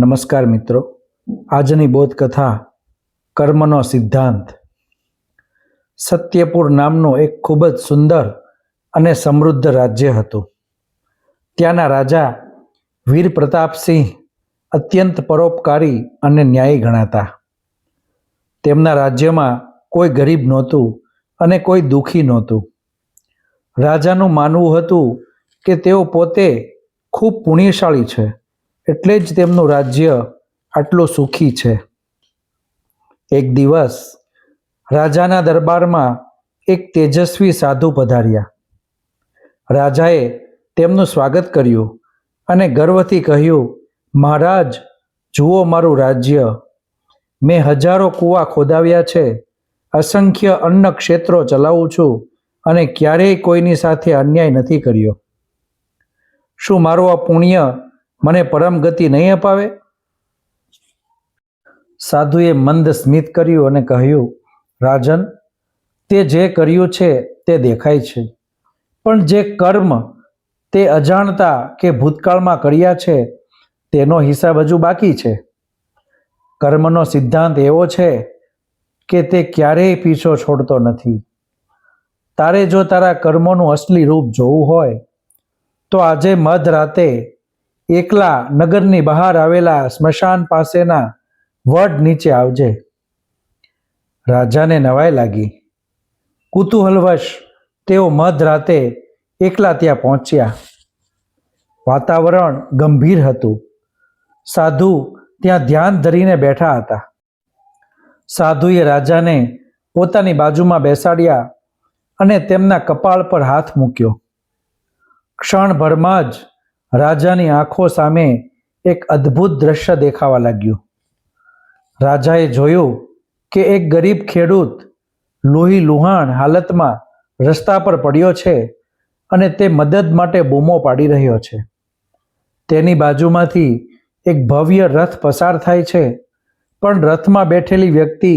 નમસ્કાર મિત્રો. આજની બોધકથા કર્મનો સિદ્ધાંત. સત્યપુર નામનું એક ખૂબ જ સુંદર અને સમૃદ્ધ રાજ્ય હતું. ત્યાંના રાજા વીર પ્રતાપસિંહ અત્યંત પરોપકારી અને ન્યાયી ગણાતા. તેમના રાજ્યમાં કોઈ ગરીબ નહોતું અને કોઈ દુઃખી નહોતું. રાજાનું માનવું હતું કે તેઓ પોતે ખૂબ પુણ્યશાળી છે. એટલે જ તેમનું રાજ્ય આટલું સુખી છે. એક દિવસ રાજાના દરબારમાં એક તેજસ્વી સાધુ પધાર્યા. રાજાએ તેમનું સ્વાગત કર્યું અને ગર્વથી કહ્યું, મહારાજ, જુઓ મારું રાજ્ય. મેં હજારો કૂવા ખોદાવ્યા છે. અસંખ્ય અન્ન ક્ષેત્રો ચલાવું છું અને ક્યારેય કોઈની સાથે અન્યાય નથી કર્યો. શું મારું આ પુણ્ય મને પરમ ગતિ નહીં અપાવે? સાધુએ મંદ સ્મિત કર્યું અને કહ્યું, રાજન, તે જે કર્યું છે તે દેખાય છે. પણ જે કર્મ તે અજાણતા કે ભૂતકાળમાં કર્યા છે, તેનો હિસાબ હજુ બાકી છે. કર્મનો સિદ્ધાંત એવો છે કે તે ક્યારેય પીછો છોડતો નથી. તારે જો તારા કર્મોનું અસલી રૂપ જોવું હોય, તો આજે મધરાતે એકલા નગરની બહાર આવેલા સ્મશાન પાસેના વડ નીચે આવજે. રાજાને નવાઈ લાગી. કુતૂહલવશ તેઓ મધરાતે એકલા ત્યાં પહોંચ્યા. વાતાવરણ ગંભીર હતું. સાધુ ત્યાં ધ્યાન ધરીને બેઠા હતા. સાધુએ રાજાને પોતાની બાજુમાં બેસાડ્યા અને તેમના કપાળ પર હાથ મૂક્યો. ક્ષણભરમાં જ રાજાની આંખો સામે એક અદ્ભુત દ્રશ્ય દેખાવા લાગ્યું. રાજાએ જોયું કે એક ગરીબ ખેડૂત લોહી લુહાણ હાલતમાં રસ્તા પર પડ્યો છે અને તે મદદ માટે બૂમો પાડી રહ્યો છે. તેની બાજુમાંથી એક ભવ્ય રથ પસાર થાય છે, પણ રથમાં બેઠેલી વ્યક્તિ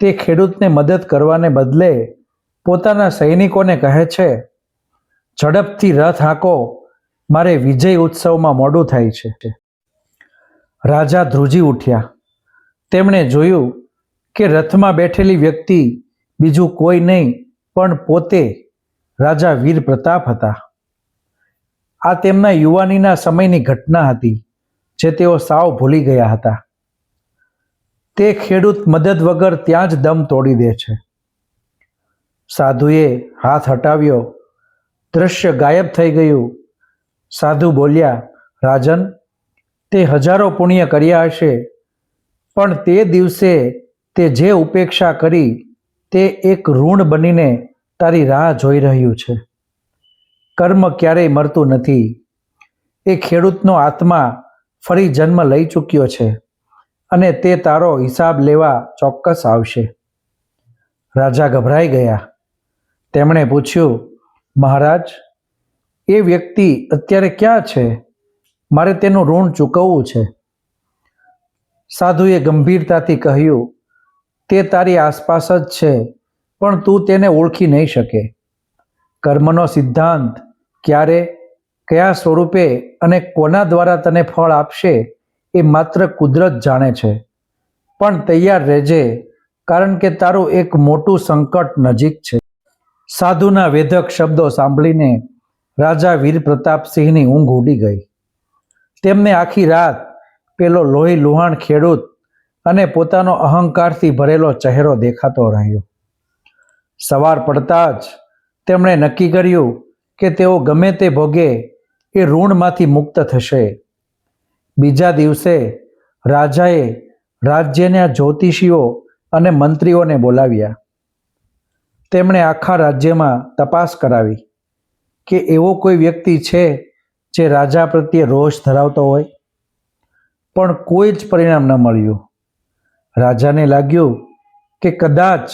તે ખેડૂતને મદદ કરવાને બદલે પોતાના સૈનિકોને કહે છે, ઝડપથી રથ હાંકો મારે વિજય ઉત્સવમાં મોડું થાય છે. રાજા ધ્રુજી ઉઠ્યા. તેમણે જોયું કે રથમાં બેઠેલી વ્યક્તિ બીજું કોઈ નહીં, પણ પોતે રાજા વીર પ્રતાપ હતા. આ તેમના યુવાનીના સમયની ઘટના હતી, જે તેઓ સાવ ભૂલી ગયા હતા. તે ખેડૂત મદદ વગર ત્યાં જ દમ તોડી દે છે. સાધુએ હાથ હટાવ્યો. દ્રશ્ય ગાયબ થઈ ગયું. સાધુ બોલ્યા, રાજન, તે હજારો પુણ્ય કર્યા હશે, પણ તે દિવસે તે જે ઉપેક્ષા કરી તે એક ઋણ બનીને તારી રાહ જોઈ રહ્યું છે. કર્મ ક્યારેય મરતું નથી. એ ખેડૂતનો આત્મા ફરી જન્મ લઈ ચૂક્યો છે અને તે તારો હિસાબ લેવા ચોક્કસ આવશે. રાજા ગભરાઈ ગયા. તેમણે પૂછ્યું, મહારાજ એ વ્યક્તિ અત્યારે ક્યાં છે? મારે તેનું ઋણ ચૂકવવું છે. સાધુએ ગંભીરતાથી કહ્યું, તે તારી આસપાસ જ છે, પણ તું તેને ઓળખી નહીં શકે. કર્મનો સિદ્ધાંત ક્યારે, કયા સ્વરૂપે અને કોના દ્વારા તને ફળ આપશે એ માત્ર કુદરત જાણે છે. પણ તૈયાર રહેજે, કારણ કે તારું એક મોટું સંકટ નજીક છે. સાધુના વેધક શબ્દો સાંભળીને રાજા વીર પ્રતાપસિંહની ઊંઘ ઉડી ગઈ. તેમને આખી રાત પેલો લોહી લુહાણ ખેડૂત અને પોતાનો અહંકારથી ભરેલો ચહેરો દેખાતો રહ્યો. સવાર પડતા જ તેમણે નક્કી કર્યું કે તેઓ ગમે તે ભોગે એ ઋણમાંથી મુક્ત થશે. બીજા દિવસે રાજાએ રાજ્યના જ્યોતિષીઓ અને મંત્રીઓને બોલાવ્યા. તેમણે આખા રાજ્યમાં તપાસ કરાવી. કે એવો કોઈ વ્યક્તિ છે જે રાજા પ્રત્યે રોષ ધરાવતો હોય? પણ કોઈ જ પરિણામ ન મળ્યું. રાજાને લાગ્યું કે કદાચ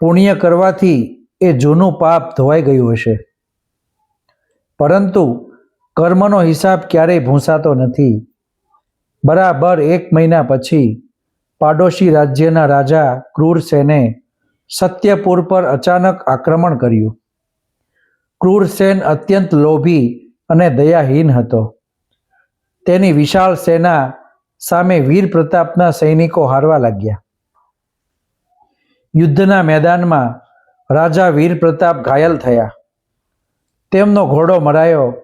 પુણ્ય કરવાથી એ જૂનું પાપ ધોવાઈ ગયું હશે. પરંતુ કર્મનો હિસાબ ક્યારેય ભૂંસાતો નથી. બરાબર એક મહિના પછી પાડોશી રાજ્યના રાજા ક્રૂરસેને સત્યપુર પર અચાનક આક્રમણ કર્યું. ક્રૂરસેન અત્યંત લોભી અને દયાહીન હતો. તેની વિશાળ સેના સામે વીર પ્રતાપના સૈનિકો હારવા લાગ્યા. યુદ્ધના મેદાનમાં રાજા વીર પ્રતાપ ઘાયલ થયા. તેમનો ઘોડો મરાયો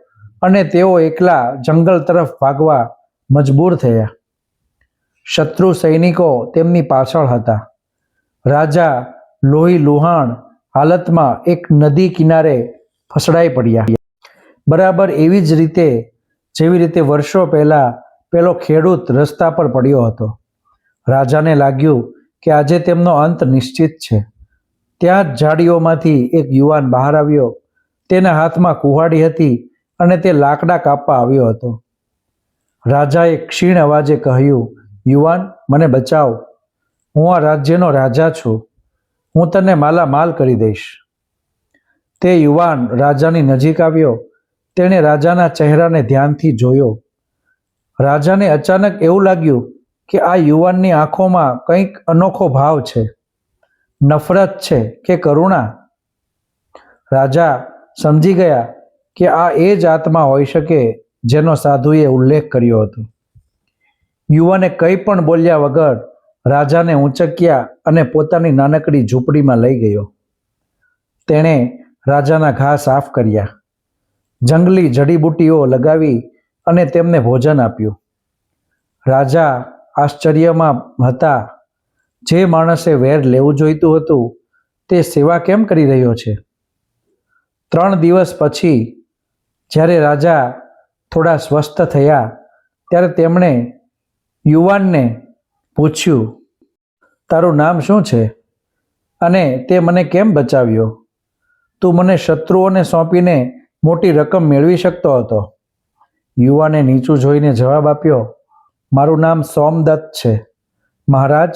અને તેઓ એકલા જંગલ તરફ ભાગવા મજબૂર થયા. શત્રુ સૈનિકો તેમની પાછળ હતા. રાજા લોહી લુહાણ હાલતમાં એક નદી કિનારે ફસડાઈ પડ્યા. બરાબર એવી જ રીતે, જેવી રીતે વર્ષો પહેલા પેલો ખેડૂત રસ્તા પર પડ્યો હતો. રાજાને લાગ્યું કે આજે તેમનો અંત નિશ્ચિત છે. ત્યાં જ ઝાડીઓમાંથી એક યુવાન બહાર આવ્યો. તેના હાથમાં કુહાડી હતી અને તે લાકડા કાપવા આવ્યો હતો. રાજાએ ક્ષીણ અવાજે કહ્યું, યુવાન, મને બચાવ. હું આ રાજ્યનો રાજા છું. હું તને માલામાલ કરી દઈશ. તે યુવાન રાજાની નજીક આવ્યો. તેણે રાજાના ચહેરાને ધ્યાનથી જોયો. રાજાને અચાનક એવું લાગ્યું કે આ યુવાનની આંખોમાં કંઈક અનોખો ભાવ છે. નફરત છે કે કરુણા? રાજા સમજી ગયા કે આ એ જ આત્મા હોઈ શકે જેનો સાધુએ ઉલ્લેખ કર્યો હતો. યુવાને કંઈ પણ બોલ્યા વગર રાજાને ઊંચક્યા અને પોતાની નાનકડી ઝૂંપડીમાં લઈ ગયો. તેણે રાજાના ઘા સાફ કર્યા. જંગલી જડીબુટ્ટીઓ લગાવી અને તેમને ભોજન આપ્યું. રાજા આશ્ચર્યમાં હતા, જે માણસે વેર લેવું જોઈતું હતું, તે સેવા કેમ કરી રહ્યો છે? ત્રણ દિવસ પછી, જ્યારે રાજા થોડા સ્વસ્થ થયા, ત્યારે તેમણે યુવાનને પૂછ્યું, તારું નામ શું છે? અને તે મને કેમ બચાવ્યો? તું મને શત્રુઓને સોંપીને મોટી રકમ મેળવી શકતો હતો. યુવાને નીચું જોઈને જવાબ આપ્યો, મારું નામ સોમદત્ત છે. મહારાજ,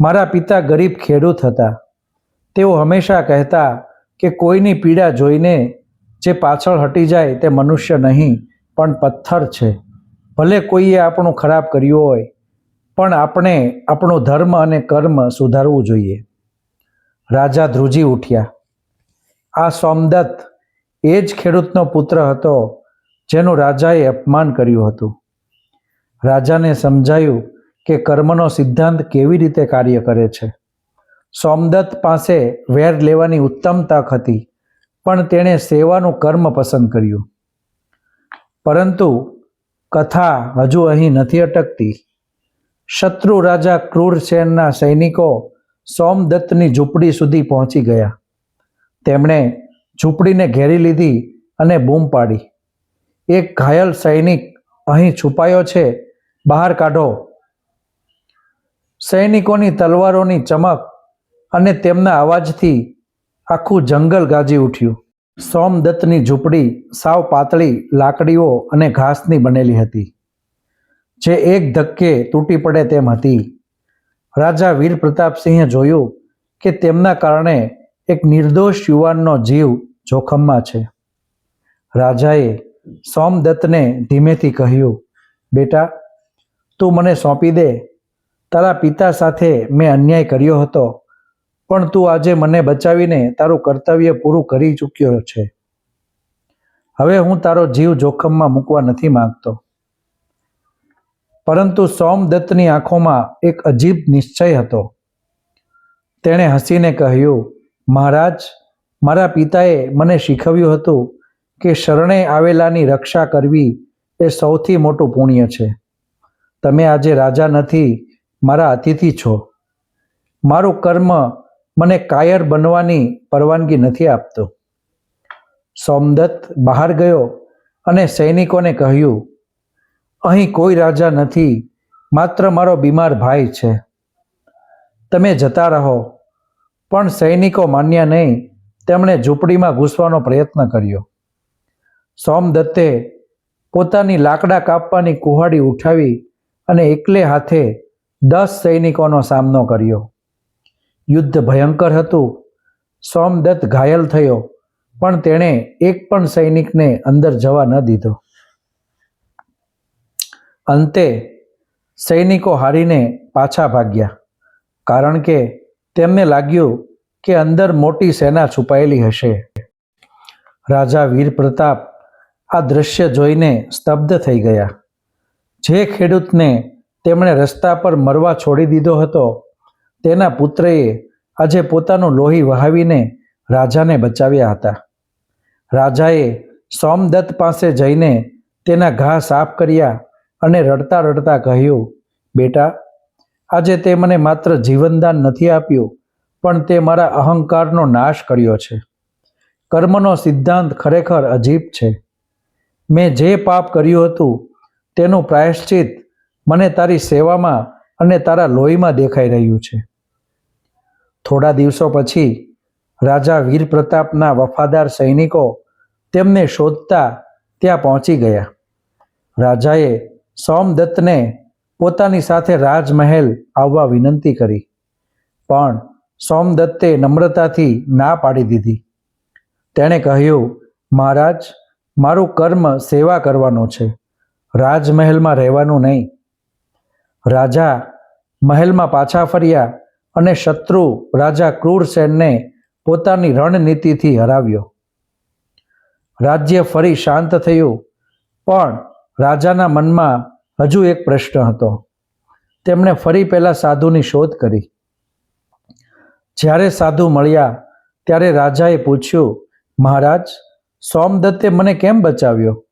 મારા પિતા ગરીબ ખેડૂત હતા. તેઓ હંમેશા કહેતા કે કોઈની પીડા જોઈને જે પાછળ હટી જાય તે મનુષ્ય નહીં, પણ પથ્થર છે. ભલે કોઈએ આપણું ખરાબ કર્યું હોય, પણ આપણે આપણું ધર્મ અને કર્મ સુધારવું જોઈએ. રાજા ધ્રુજી ઉઠ્યા. આ સોમદત્ત એ જ ખેડૂતનો પુત્ર હતો જેનું રાજાએ અપમાન કર્યું હતું. રાજાને સમજાયું કે કર્મનો સિદ્ધાંત કેવી રીતે કાર્ય કરે છે. સોમદત્ત પાસે વેર લેવાની ઉત્તમ તક હતી, પણ તેણે સેવાનું કર્મ પસંદ કર્યું. પરંતુ કથા હજુ અહીં નથી અટકતી. શત્રુ રાજા ક્રૂરસેનના સૈનિકો સોમદત્તની ઝૂંપડી સુધી પહોંચી ગયા. તેમણે ઝૂંપડીને ઘેરી લીધી અને બૂમ પાડી. એક ઘાયલ સૈનિક અહીં છુપાયો છે. બહાર કાઢો. સૈનિકોની તલવારોની ચમક અને તેમના અવાજથી આખું જંગલ ગાજી ઉઠ્યું. સોમદત્તની ઝૂંપડી સાવ પાતળી, લાકડીઓ અને ઘાસની બનેલી હતી, જે એક ધક્કે તૂટી પડે તેમ હતી. રાજા વીર પ્રતાપસિંહે જોયું કે તેમના કારણે એક નિર્દોષ યુવાનનો જીવ જોખમમાં છે. રાજાએ સોમદત્તને ધીમેથી કહ્યું, બેટા, તું મને સોંપી દે. તારા પિતા સાથે મેં અન્યાય કર્યો હતો, પણ તું આજે મને બચાવીને તારું કર્તવ્ય પૂરું કરી ચૂક્યો છે. હવે હું તારો જીવ જોખમમાં મૂકવા નથી માંગતો. પરંતુ સોમદત્તની આંખોમાં એક અજીબ નિશ્ચય હતો. તેણે હસીને કહ્યું મહારાજ, મારા પિતાએ મને શીખવ્યું હતું કે શરણે આવેલાની રક્ષા કરવી એ સૌથી મોટું પુણ્ય છે. તમે આજે રાજા નથી, મારા અતિથિ છો. મારું કર્મ મને કાયર બનવાની પરવાનગી નથી આપતું. સોમદત્ત બહાર ગયો અને સૈનિકોને કહ્યું, અહીં કોઈ રાજા નથી, માત્ર મારો બીમાર ભાઈ છે. તમે જતા રહો. પણ સૈનિકો માન્યા નહીં, તેમણે ઝૂંપડીમાં ઘૂસવાનો પ્રયત્ન કર્યો. સોમદત્તે પોતાની લાકડા કાપવાની કુહાડી ઉઠાવી અને એકલે હાથે દસ સૈનિકોનો સામનો કર્યો. યુદ્ધ ભયંકર હતું. સોમદત્ત ઘાયલ થયો, પણ તેણે એક પણ સૈનિકને અંદર જવા ન દીધો. અંતે સૈનિકો હારીને પાછા ભાગ્યા, કારણ કે તેમને લાગ્યું કે અંદર મોટી સેના છુપાયેલી હશે. રાજા વીર પ્રતાપ આ દ્રશ્ય જોઈને સ્તબ્ધ થઈ ગયા. જે ખેડૂતને તેમણે રસ્તા પર મરવા છોડી દીધો હતો, તેના પુત્રએ આજે પોતાનું લોહી વહાવીને રાજાને બચાવ્યા હતા. રાજાએ સોમદત્ત પાસે જઈને તેના ઘા સાફ કર્યા અને રડતા રડતા કહ્યું, બેટા આજે તે મને માત્ર જીવનદાન નથી આપ્યું, પણ તે મારા અહંકારનો નાશ કર્યો છે. કર્મનો સિદ્ધાંત ખરેખર અજીબ છે. મેં જે પાપ કર્યું હતું, તેનું પ્રાયશ્ચિત મને તારી સેવામાં અને તારા લોહીમાં દેખાઈ રહ્યું છે. થોડા દિવસો પછી, રાજા વીર પ્રતાપના વફાદાર સૈનિકો તેમને શોધતા ત્યાં પહોંચી ગયા. રાજાએ સોમદત્તને પોતાની સાથે રાજમહેલ આવવા વિનંતી કરી. પણ સોમદત્તે નમ્રતાથી ના પાડી દીધી. તેણે કહ્યું, મહારાજ, મારું કર્મ સેવા કરવાનું છે. રાજમહેલમાં રહેવાનું નહીં. રાજા મહેલમાં પાછા ફર્યા અને શત્રુ રાજા ક્રૂરસેનને પોતાની રણનીતિથી હરાવ્યો. રાજ્ય ફરી શાંત થયું, પણ રાજાના મનમાં હજુ એક પ્રશ્ન હતો. તેમણે ફરી પહેલાં સાધુની શોધ કરી. જ્યારે સાધુ મળ્યા, ત્યારે રાજાએ પૂછ્યું, મહારાજ, સોમદત્તે મને કેમ બચાવ્યો?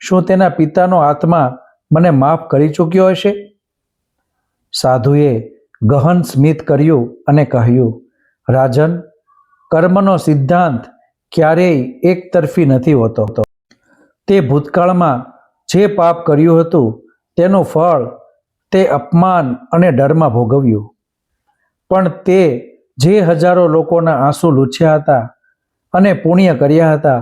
શું તેના પિતાનો આત્મા મને માફ કરી ચૂક્યો હશે? સાધુએ ગહન સ્મિત કર્યું અને કહ્યું, રાજન, કર્મનો સિદ્ધાંત ક્યારેય એકતરફી નથી હોતો. તે ભૂતકાળમાં જે પાપ કર્યું હતું તેનું ફળ તે અપમાન અને ડરમાં ભોગવ્યું. પણ તે જે હજારો લોકોના આંસુ લૂછ્યા હતા અને પુણ્ય કર્યા હતા,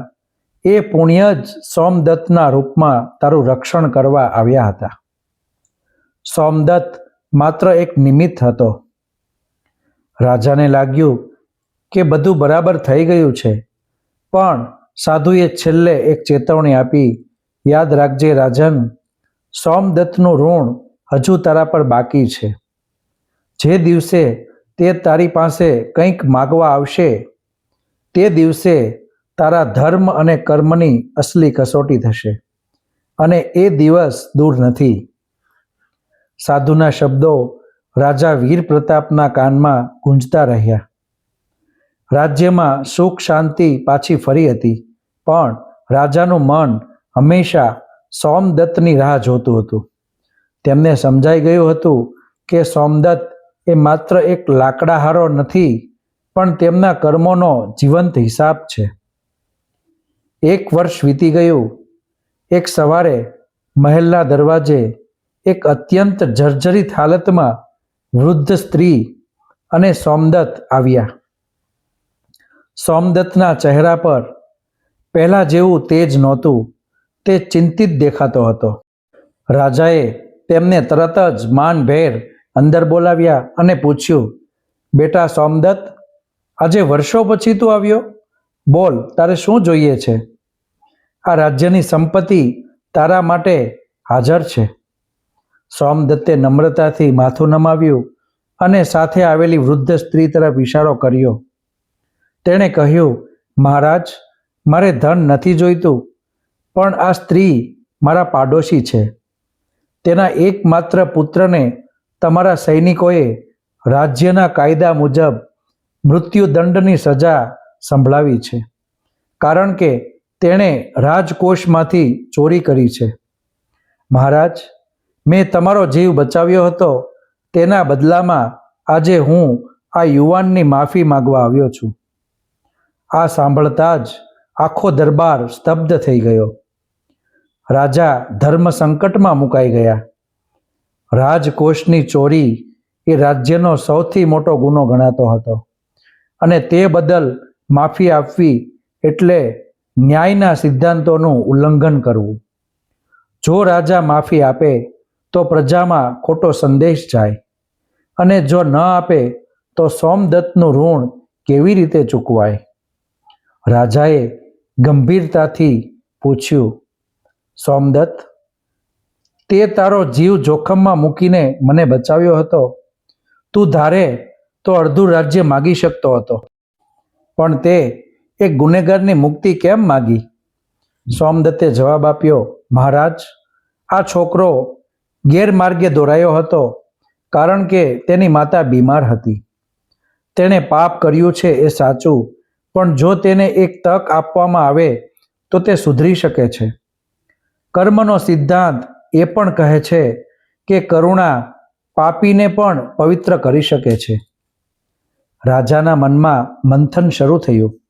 એ પુણ્ય જ સોમદત્તના રૂપમાં તારું રક્ષણ કરવા આવ્યા હતા. સોમદત્ત માત્ર એક નિમિત્ત હતો. રાજાને લાગ્યું કે બધું બરાબર થઈ ગયું છે, પણ સાધુએ છેલ્લે એક ચેતવણી આપી, યાદ રાખજે, રાજન સોમદત્તનું ઋણ હજુ તારા પર બાકી છે. જે દિવસે તે તારી પાસે કંઈક માગવા આવશે, તે દિવસે તારા ધર્મ અને કર્મની અસલી કસોટી થશે અને એ દિવસ દૂર નથી. સાધુના શબ્દો રાજા વીર પ્રતાપના કાનમાં ગુંજતા રહ્યા. રાજ્યમાં સુખ શાંતિ પાછી ફરી હતી, પણ રાજાનું મન હંમેશા સોમદત્તની રાહ જોતું હતું. તેમને સમજાઈ ગયું હતું કે સોમદત્ત એ માત્ર એક લાકડાહારો નથી, પણ તેમના કર્મોનો જીવંત હિસાબ છે. એક વર્ષ વીતી ગયું. એક સવારે મહેલના દરવાજે એક અત્યંત જર્જરિત હાલતમાં વૃદ્ધ સ્ત્રી અને સોમદત્ત આવ્યા. સોમદત્તના ચહેરા પર પહેલાં જેવું તેજ નહોતું. તે ચિંતિત દેખાતો હતો. રાજાએ તેમને તરત જ માનભેર અંદર બોલાવ્યા અને પૂછ્યું, બેટા સોમદત્ત, આજે વર્ષો પછી તું આવ્યો? બોલ, તારે શું જોઈએ છે? આ રાજ્યની સંપત્તિ તારા માટે હાજર છે. સોમદત્તે નમ્રતાથી માથું નમાવ્યું અને સાથે આવેલી વૃદ્ધ સ્ત્રી તરફ ઇશારો કર્યો. તેણે કહ્યું, મહારાજ, મારે ધન નથી જોઈતું. પણ આ સ્ત્રી મારા પાડોશી છે. તેના એકમાત્ર પુત્રને તમારા સૈનિકોએ રાજ્યના કાયદા મુજબ મૃત્યુદંડની સજા સંભળાવી છે, કારણ કે તેણે રાજકોષમાંથી ચોરી કરી છે. મહારાજ, મેં તમારો જીવ બચાવ્યો હતો, તેના બદલામાં આજે હું આ યુવાનની માફી માગવા આવ્યો છું. આ સાંભળતા જ આખો દરબાર સ્તબ્ધ થઈ ગયો. રાજા ધર્મ સંકટમાં મુકાઈ ગયા. રાજકોષની ચોરી એ રાજ્યનો સૌથી મોટો ગુનો ગણાતો હતો અને તે બદલ માફી આપવી એટલે ન્યાયના સિદ્ધાંતોનું ઉલ્લંઘન કરવું. જો રાજા માફી આપે તો પ્રજામાં ખોટો સંદેશ જાય અને જો ન આપે તો સોમદત્તનું ઋણ કેવી રીતે ચૂકવાય? રાજાએ ગંભીરતાથી પૂછ્યું સોમદત્ત, તે તારો જીવ જોખમમાં મૂકીને મને બચાવ્યો હતો. તું ધારે તો અડધું રાજ્ય માગી શકતો હતો. પણ તે એક ગુનેગારની મુક્તિ કેમ માગી? સોમદત્તે જવાબ આપ્યો, મહારાજ, આ છોકરો ગેરમાર્ગે દોરાયો હતો, કારણ કે તેની માતા બીમાર હતી. તેણે પાપ કર્યું છે એ સાચું, પણ જો તેને એક તક આપવામાં આવે તો તે સુધરી શકે છે. કર્મનો સિદ્ધાંત એ પણ કહે છે કે કરુણા પાપીને પણ પવિત્ર કરી શકે છે. રાજાના મનમાં મંથન શરૂ થયું.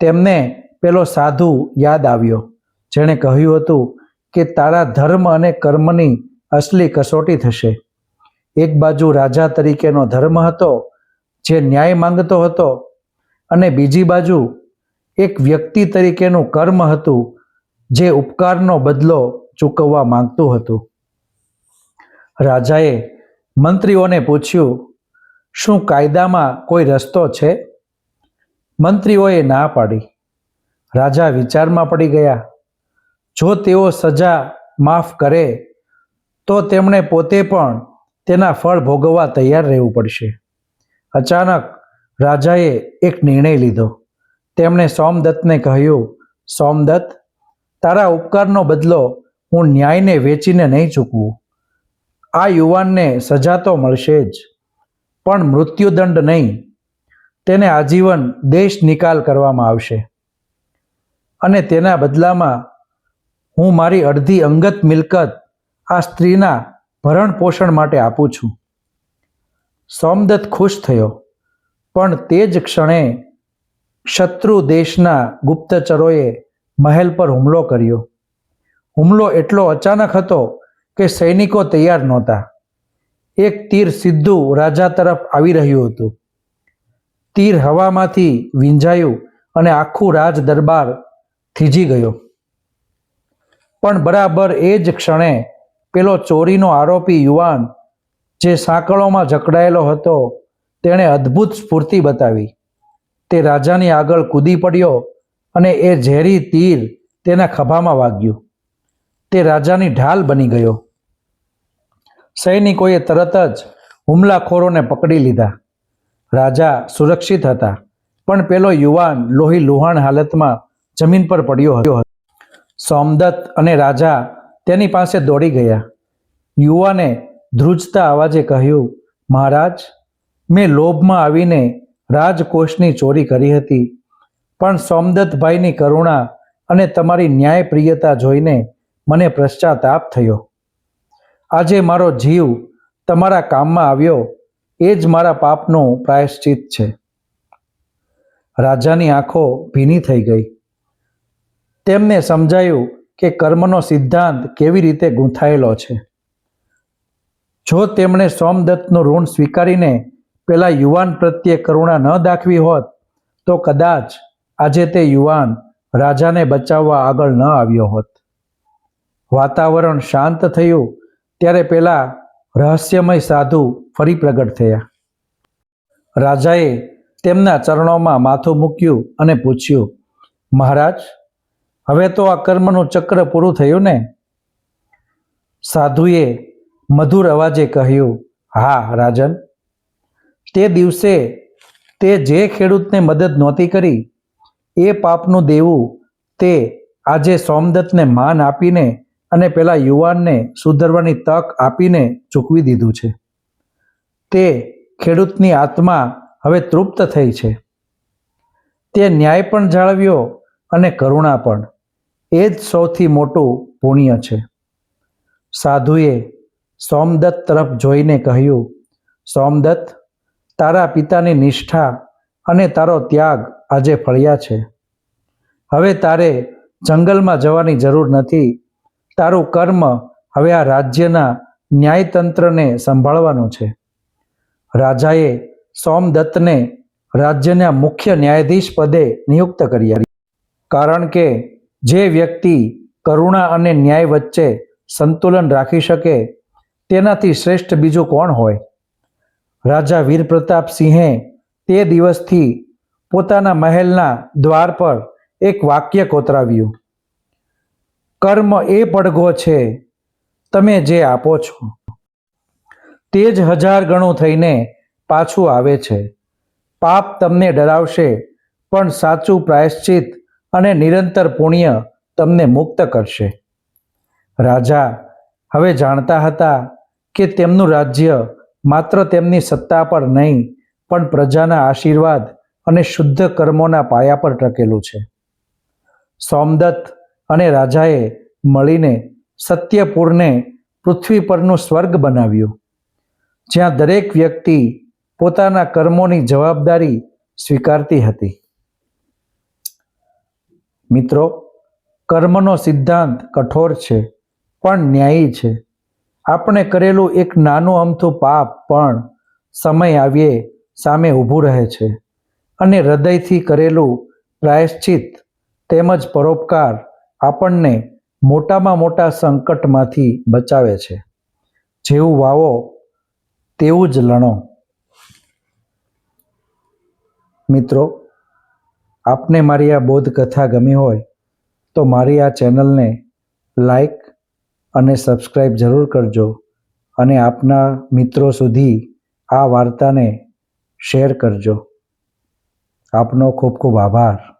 તેમને પેલો સાધુ યાદ આવ્યો. જેણે કહ્યું હતું કે તારા ધર્મ અને કર્મની અસલી કસોટી થશે. એક બાજુ રાજા તરીકેનો ધર્મ હતો, જે ન્યાય માંગતો હતો અને બીજી બાજુ એક વ્યક્તિ તરીકેનું કર્મ હતું જે ઉપકારનો બદલો ચૂકવવા માંગતું હતું. રાજાએ મંત્રીઓને પૂછ્યું, શું કાયદામાં કોઈ રસ્તો છે? મંત્રીઓએ ના પાડી. રાજા વિચારમાં પડી ગયા. જો તેઓ સજા માફ કરે, તો તેમણે પોતે પણ તેના ફળ ભોગવવા તૈયાર રહેવું પડશે. અચાનક રાજાએ એક નિર્ણય લીધો. તેમણે સોમદત્તને કહ્યું, સોમદત્ત તારા ઉપકારનો બદલો હું ન્યાયને વેચીને નહીં ચૂકવું. આ યુવાનને સજા તો મળશે જ, પણ મૃત્યુદંડ નહીં. તેને આજીવન દેશ નિકાલ કરવામાં આવશે. અને તેના બદલામાં હું મારી અડધી અંગત મિલકત આ સ્ત્રીના ભરણ પોષણ માટે આપું છું. સોમદત્ત ખુશ થયો, પણ તે જ ક્ષણે શત્રુ દેશના ગુપ્તચરોએ મહેલ પર હુમલો કર્યો. હુમલો એટલો અચાનક હતો કે સૈનિકો તૈયાર નહોતા. એક તીર સીધું રાજા તરફ આવી રહ્યું હતું. તીર હવામાંથી વીંઝાયું અને આખું રાજ દરબાર થીજી ગયો. પણ બરાબર એ જ ક્ષણે પેલો ચોરીનો આરોપી યુવાન જે સાંકળોમાં જકડાયેલો હતો, તેણે અદ્ભુત સ્ફૂર્તિ બતાવી. તે રાજાની આગળ કૂદી પડ્યો અને એ ઝેરી તીર તેના ખભામાં વાગ્યું. તે રાજાની ઢાલ બની ગયો. સૈનિકોએ તરત જ હુમલાખોરોને પકડી લીધા. રાજા સુરક્ષિત હતા, પણ પેલો યુવાન લોહી લુહાણ હાલતમાં જમીન પર પડ્યો હતો. સોમદત્ત અને રાજા તેની પાસે દોડી ગયા. યુવાને ધ્રુજતા અવાજે કહ્યું, મહારાજ, મેં લોભમાં આવીને રાજકોષની ચોરી કરી હતી. પણ સોમદત્તભાઈની કરુણા અને તમારી ન્યાયપ્રિયતા જોઈને મને પશ્ચાતાપ થયો. આજે મારો જીવ તમારા કામમાં આવ્યો એ જ મારા પાપનું પ્રાયશ્ચિત છે. રાજાની આંખો ભીની થઈ ગઈ. તેમને સમજાયું કે કર્મનો સિદ્ધાંત કેવી રીતે ગૂંથાયેલો છે. જો તેમણે સોમદત્તનું ઋણ સ્વીકારીને પેલા યુવાન પ્રત્યે કરુણા ન દાખવી હોત, તો કદાચ આજે તે યુવાન રાજાને બચાવવા આગળ ન આવ્યો હોત. વાતાવરણ શાંત થયું ત્યારે પેલા રહસ્યમય સાધુ ફરી પ્રગટ થયા. રાજાએ તેમના ચરણોમાં માથું મૂક્યું અને પૂછ્યું, મહારાજ, હવે તો આ કર્મનું ચક્ર પૂરું થયું ને? સાધુએ મધુર અવાજે કહ્યું, હા, રાજન. તે દિવસે તે જે ખેડૂતને મદદ નહોતી કરી એ પાપનું દેવું તે આજે સોમદત્તને માન આપીને અને પેલા યુવાનને સુધરવાની તક આપીને ચૂકવી દીધું છે. તે ખેડૂતની આત્મા હવે તૃપ્ત થઈ છે. તે ન્યાય પણ જાળવ્યો અને કરુણા પણ. એ જ સૌથી મોટું પુણ્ય છે. સાધુએ સોમદત્ત તરફ જોઈને કહ્યું, સોમદત્ત, તારા પિતાની નિષ્ઠા અને તારો ત્યાગ આજે ફળ્યા છે. હવે તારે જંગલમાં જવાની જરૂર નથી. તારું કર્મ હવે આ રાજ્યના ન્યાયતંત્રને સંભાળવાનું છે. રાજાએ સોમદત્તને રાજ્યના મુખ્ય ન્યાયાધીશ પદે નિયુક્ત કર્યા. કારણ કે જે વ્યક્તિ કરુણા અને ન્યાય વચ્ચે સંતુલન રાખી શકે, તેનાથી શ્રેષ્ઠ બીજું કોણ હોય? રાજા વીર પ્રતાપ સિંહે તે દિવસથી પોતાના મહેલના દ્વાર પર એક વાક્ય કોતરાવ્યું. કર્મ એ પડઘો છે, તમે જે આપો છો. તે જ હજાર ગણું થઈને પાછું આવે છે. પાપ તમને ડરાવશે, પણ સાચું પ્રાયશ્ચિત અને નિરંતર પુણ્ય તમને મુક્ત કરશે. રાજા, હવે જાણતા હતા કે તેમનું રાજ્ય માત્ર તેમની સત્તા પર નહીં, પણ પ્રજાના આશીર્વાદ અને શુદ્ધ કર્મોના પાયા પર ટકેલું છે. સોમદત્ત અને રાજાએ મળીને સત્યપુરને પૃથ્વી પરનું સ્વર્ગ બનાવ્યું. જ્યાં દરેક વ્યક્તિ પોતાના કર્મોની જવાબદારી સ્વીકારતી હતી. મિત્રો, કર્મનો સિદ્ધાંત કઠોર છે, પણ ન્યાયી છે. આપણે કરેલું એક નાનું અમથું પાપ પણ સમય આવીએ સામે ઊભું રહે છે. અને હૃદયથી કરેલું પ્રાયશ્ચિત તેમજ પરોપકાર આપણને મોટામાં મોટા સંકટમાંથી બચાવે છે. જેવું વાવો, તેવું જ લણો. મિત્રો, આપને મારી આ બોધ કથા ગમી હોય તો મારી આ ચેનલને લાઈક અને સબસ્ક્રાઈબ જરૂર કરજો અને આપના મિત્રો સુધી આ વાર્તાને શેર કરજો. આપનો ખૂબ ખૂબ આભાર.